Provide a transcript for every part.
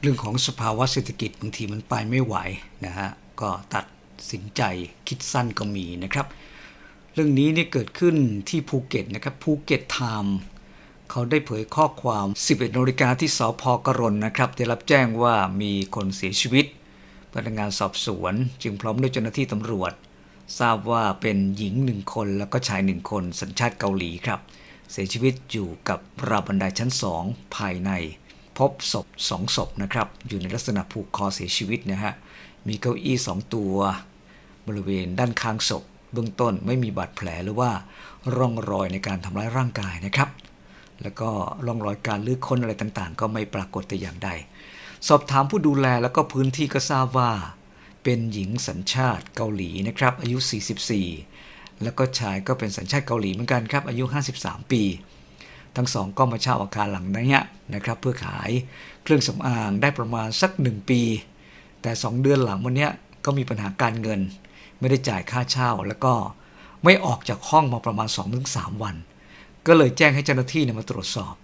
เรื่องของสภาวะเศรษฐกิจบางทีมันไปไม่ไหวนะฮะก็ตัดสินใจคิดสั้นก็มีนะครับ เรื่องนี้เนี่ยเกิดขึ้นที่ภูเก็ตนะครับภูเก็ตไทม์เขาได้เผยข้อความ 11นาฬิกาที่สพกรณนะครับ ได้รับแจ้งว่ามีคนเสียชีวิต พนักงานสอบสวน จึงพร้อมด้วยเจ้าหน้าที่ตำรวจ ทราบว่าเป็นหญิงหนึ่งคนแล้วก็ชายหนึ่งคนสัญชาติเกาหลีครับ เสียชีวิตอยู่กับราวบันไดชั้นสองภายใน พบศพสองศพนะครับ อยู่ในลักษณะผูกคอเสียชีวิตนะฮะ มีเก้าอี้สองตัว บริเวณด้านข้างศพ เบื้องต้นไม่มีบาดแผลหรือว่าร่องรอยในการทำร้ายร่างกายนะครับ แล้วก็ร่องรอยการลื้อค้นอะไรต่างๆ ก็ไม่ปรากฏแต่อย่างใด สอบถามผู้ดูแลแล้วก็พื้นที่ก็ทราบว่า เป็นหญิงสัญชาติเกาหลีนะครับอายุ 44 แล้วก็ชายก็เป็นสัญชาติเกาหลีเหมือนกันครับอายุ 53 ปี ทั้งสองก็มาเช่าอาคารหลังนี้นะครับเพื่อขายเครื่องสำอางได้ประมาณสัก 1 ปี แต่ 2 เดือนหลังวันนี้ก็มีปัญหาการเงิน ไม่ได้จ่ายค่าเช่า แล้วก็ไม่ออกจากห้องมาประมาณ 2-3 วัน ก็เลยแจ้งให้เจ้าหน้าที่เนี่ยมาตรวจสอบ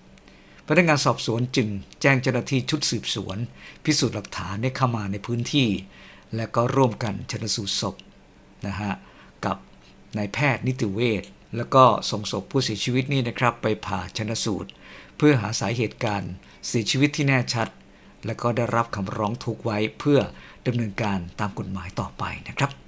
พนักงานสอบสวนจึงแจ้งเจ้าหน้าที่ชุดสืบสวน พิสูจน์หลักฐานได้เข้ามาในพื้นที่ และก็ร่วมกันชนสูตรศพนะฮะกับนายแพทย์นิติเวช แล้วก็ส่งศพผู้เสียชีวิตนี่นะครับ ไปผ่าชนสูตร เพื่อหาสาเหตุการเสียชีวิตที่แน่ชัด และก็ได้รับคำร้องทุกไว้เพื่อดำเนินการตามกฎหมายต่อไปนะครับ